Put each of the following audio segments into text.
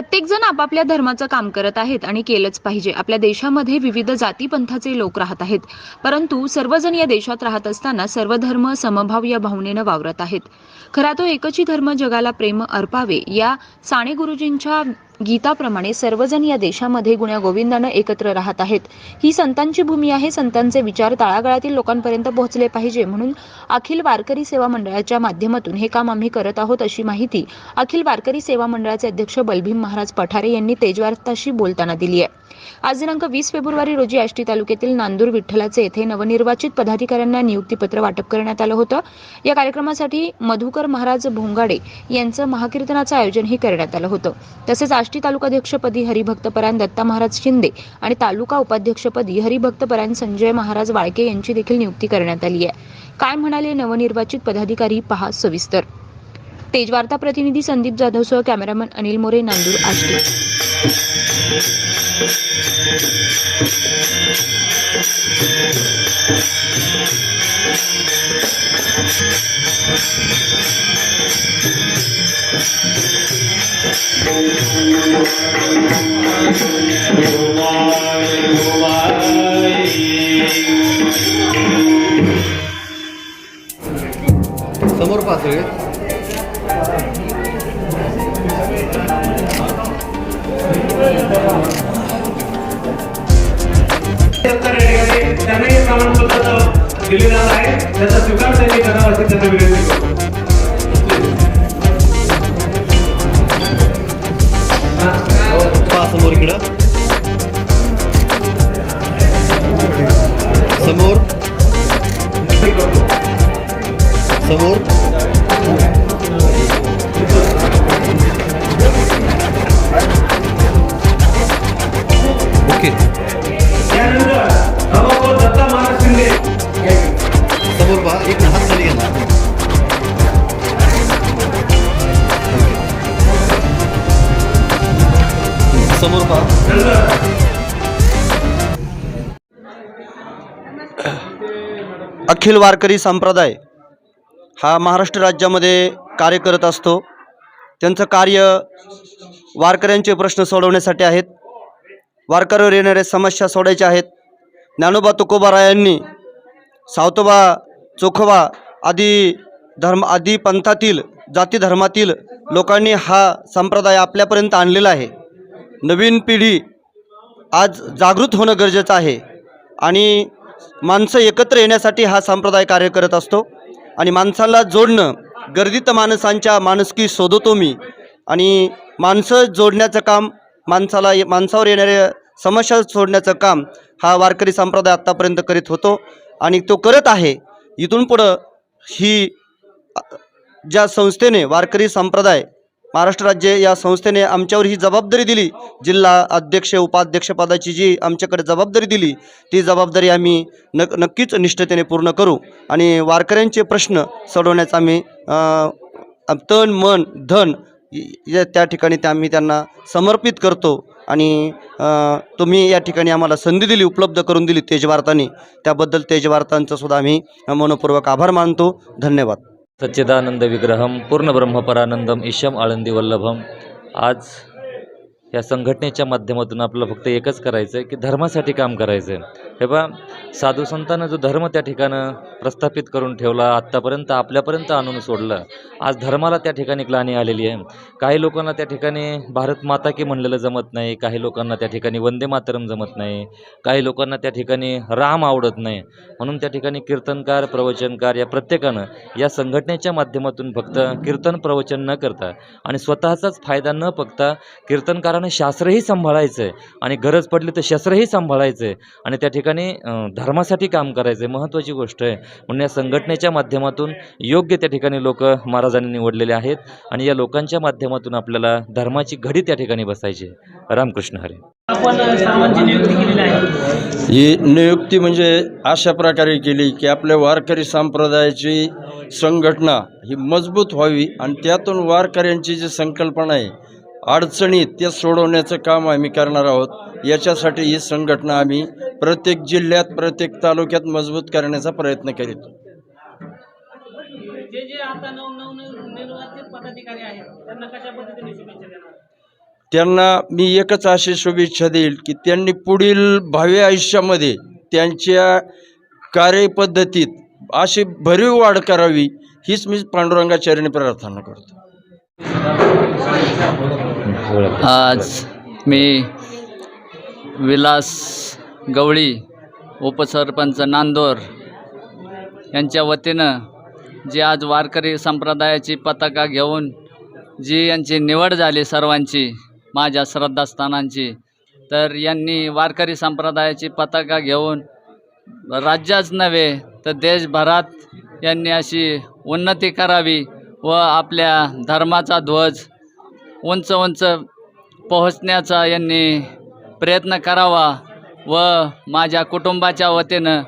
प्रत्येकजण आपापल्या धर्माचं काम करत आहेत आणि केलंच पाहिजे. आपल्या देशामध्ये विविध जाती पंथाचे लोक राहत आहेत. परंतु सर्वजण या देशात राहत असताना सर्व धर्म समभाव या भावनेनं वावरत आहेत. खरा तो एकची धर्म जगाला प्रेम अर्पावे या साने गुरुजींच्या गीताप्रमाणे सर्वजण या देशामध्ये गुण्या गोविंदानं एकत्र राहत आहेत. ही संतांची भूमी आहे. संतांचे विचार तळागाळातील लोकांपर्यंत पोहोचले पाहिजे म्हणून अखिल वारकरी सेवा मंडळाच्या माध्यमातून हे काम आम्ही करत आहोत अशी माहिती अखिल वारकरी सेवा मंडळाचे अध्यक्ष बलभीम महाराज पठारे यांनी तेजवार्ताशी बोलताना दिली आहे. आज दिनांक वीस फेब्रुवारी रोजी आष्टी तालुक्यातील नांदूर विठ्ठलाचे येथे नवनिर्वाचित पदाधिकाऱ्यांना नियुक्तीपत्र वाटप करण्यात आलं होतं. या कार्यक्रमासाठी मधुकर महाराज भोंगाडे यांचं महाकीर्तनाचं आयोजनही करण्यात आलं होतं. तसेच आष्टी तालुकाध्यक्षपदी हरिभक्तपरायण दत्ता महाराज शिंदे आणि तालुका उपाध्यक्षपदी हरिभक्तपरायण संजय महाराज वाळके यांची देखील नियुक्ती करण्यात आली आहे. काय म्हणाले नवनिर्वाचित पदाधिकारी पहा सविस्तर. तेजवार्ता प्रतिनिधी संदीप जाधवसह कॅमेरामन अनिल मोरे नांदूर आष्टी. समोर पाच सगळे सत्तर या ठिकाणी त्यांनाही हे प्रमाणपत्र दिले जात आहे. त्याचा स्वीकार त्यांनी करावा अशी त्यांना समोर ओके। समोर पहा एक हात खाली समोर पहा अखिल वारकरी संप्रदाय हा महाराष्ट्र राज्यामध्ये कार्य करत असतो. त्यांचं कार्य वारकऱ्यांचे प्रश्न सोडवण्यासाठी आहेत. वारकऱ्यावर येणाऱ्या समस्या सोडायच्या आहेत. ज्ञानोबा तुकोबारायांनी सावतोबा चोखोबा आदी धर्म आदी पंथातील जाती धर्मातील लोकांनी हा संप्रदाय आपल्यापर्यंत आणलेला आहे. नवीन पिढी आज जागृत होणं गरजेचं आहे आणि माणसं एकत्र येण्यासाठी हा संप्रदाय कार्य करत असतो. आणि माणसाला जोडणं गर्दीत माणसांच्या माणुसकी शोधतो मी. आणि माणसं जोडण्याचं काम माणसाला माणसावर येणाऱ्या समस्या सोडण्याचं काम हा वारकरी संप्रदाय आत्तापर्यंत करीत होतो. आणि तो करत आहे. इथून पुढं ही ज्या संस्थेने वारकरी संप्रदाय महाराष्ट्र राज्य या संस्थेने आमच्यावर ही जबाबदारी दिली. जिल्हा अध्यक्ष उपाध्यक्षपदाची जी आमच्याकडे जबाबदारी दिली ती जबाबदारी आम्ही नक नक्कीच निष्ठतेने पूर्ण करू. आणि वारकऱ्यांचे प्रश्न सोडवण्याचा आम्ही तन मन धन या त्या ठिकाणी त्या आम्ही त्यांना समर्पित करतो. आणि तुम्ही या ठिकाणी आम्हाला संधी दिली उपलब्ध करून दिली तेजवार्तांनी. त्याबद्दल तेजवार्तांचं सुद्धा आम्ही मनपूर्वक आभार मानतो. धन्यवाद. सच्चिदानंद विग्रहम पूर्णब्रह्मपरानंदम ईशम आळंदी वल्लभम आज या संघटनेच्या माध्यमातून आपल्याला फक्त एकच करायचं आहे की धर्मासाठी काम करायचं आहे हे बा साधू संतानं जो धर्म त्या ठिकाणं प्रस्थापित करून ठेवला आत्तापर्यंत आपल्यापर्यंत आणून सोडलं आज धर्माला त्या ठिकाणी ग्लानी आलेली आहे. काही लोकांना त्या ठिकाणी भारत माता की म्हणलेलं जमत नाही काही लोकांना त्या ठिकाणी वंदे मातरम जमत नाही काही लोकांना त्या ठिकाणी राम आवडत नाही. म्हणून त्या ठिकाणी कीर्तनकार प्रवचनकार या प्रत्येकानं या संघटनेच्या माध्यमातून फक्त कीर्तन प्रवचन न करता आणि स्वतःचाच फायदा न बघता कीर्तनकारानं शास्त्रही सांभाळायचं आहे आणि गरज पडली तर शस्त्रही सांभाळायचं आहे आणि त्या ठिकाणी धर्मासाठी काम करायचं आहे महत्त्वाची गोष्ट आहे. म्हणून या संघटनेच्या माध्यमातून योग्य त्या ठिकाणी लोक महाराजांनी निवडलेले आहेत. आणि या लोकांच्या माध्यमातून आपल्याला धर्माची घडी त्या ठिकाणी बसायची आहे. रामकृष्ण हरे. आपण सर्वांची नियुक्ती केलेली आहे. ही नियुक्ती म्हणजे अशा प्रकारे केली की आपल्या वारकरी संप्रदायाची संघटना ही मजबूत व्हावी आणि त्यातून वारकऱ्यांची जी संकल्पना आहे अडचणी त्या सोडवण्याचं काम आम्ही करणार आहोत. याच्यासाठी ही संघटना आम्ही प्रत्येक जिल्ह्यात प्रत्येक तालुक्यात मजबूत करण्याचा प्रयत्न करीत जे जे आता नव नव निर्वाचित पदाधिकारी आहेत त्यांना कशा पद्धतीने शुभेच्छा देणार? त्यांना मी एकच अशी शुभेच्छा देईल की त्यांनी पुढील भावी आयुष्यामध्ये त्यांच्या कार्यपद्धतीत अशी भरीव वाढ करावी हीच मी पांडुरंगाचरणी प्रार्थना करतो. आज मी विलास गवळी उपसरपंच नांदोर यांच्या वतीनं जी आज वारकरी संप्रदायाची पताका घेऊन जी यांची निवड झाली सर्वांची माझ्या श्रद्धास्थानांची तर यांनी वारकरी संप्रदायाची पताका घेऊन राज्याच नव्हे तर देशभरात यांनी अशी उन्नती करावी व आपल्या धर्माचा ध्वज उंच उंच पोहोचण्याचा यांनी प्रयत्न करावा व माझ्या कुटुंबाच्या वतीनं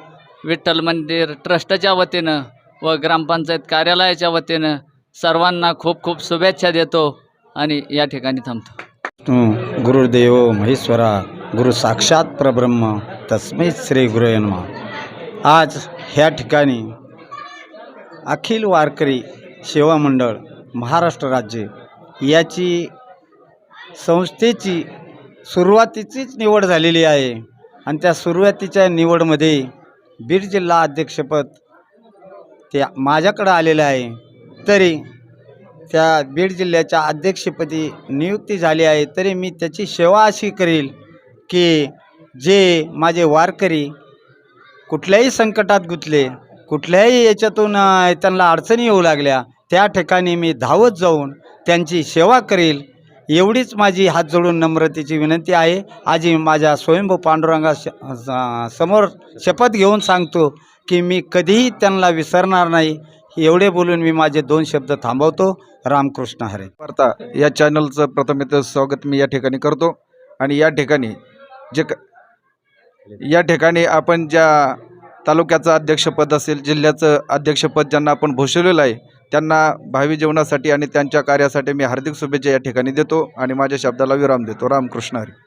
विठ्ठल मंदिर ट्रस्टच्या वतीनं व ग्रामपंचायत कार्यालयाच्या वतीनं सर्वांना खूप खूप शुभेच्छा देतो आणि या ठिकाणी थांबतो. गुरुदेव महेश्वरा गुरु साक्षात परब्रह्म तस्मै श्री गुरु आज ह्या ठिकाणी अखिल वारकरी सेवा मंडळ महाराष्ट्र राज्य याची संस्थेची सुरुवातीचीच निवड झालेली आहे. आणि त्या सुरुवातीच्या निवडमध्ये बीड जिल्हा अध्यक्षपद ते माझ्याकडं आलेलं आहे. तरी त्या बीड जिल्ह्याच्या अध्यक्षपदी नियुक्ती झाली आहे. तरी मी त्याची सेवा अशी करील की जे माझे वारकरी कुठल्याही संकटात गुंतले कुठल्याही याच्यातून त्यांना अडचणी येऊ लागल्या त्या ठिकाणी मी धावत जाऊन त्यांची सेवा करील एवढीच माझी हात जोडून नम्रतेची विनंती आहे. आजी माझ्या स्वयंभू पांडुरंगा श- समोर शपथ घेऊन सांगतो की मी कधीही त्यांना विसरणार नाही. एवढे बोलून मी माझे दोन शब्द थांबवतो. रामकृष्ण हरे. वार्ता या चॅनलचं प्रथमेत स्वागत मी या ठिकाणी करतो. आणि या ठिकाणी जे क या ठिकाणी आपण ज्या तालुक्याचं अध्यक्षपद असेल जिल्ह्याचं अध्यक्षपद ज्यांना आपण भूषवलेलं आहे त्यांना भावी जीवनासाठी आणि त्यांच्या कार्यासाठी मी हार्दिक शुभेच्छा या ठिकाणी देतो आणि माझ्या शब्दाला विराम देतो. रामकृष्ण हरी.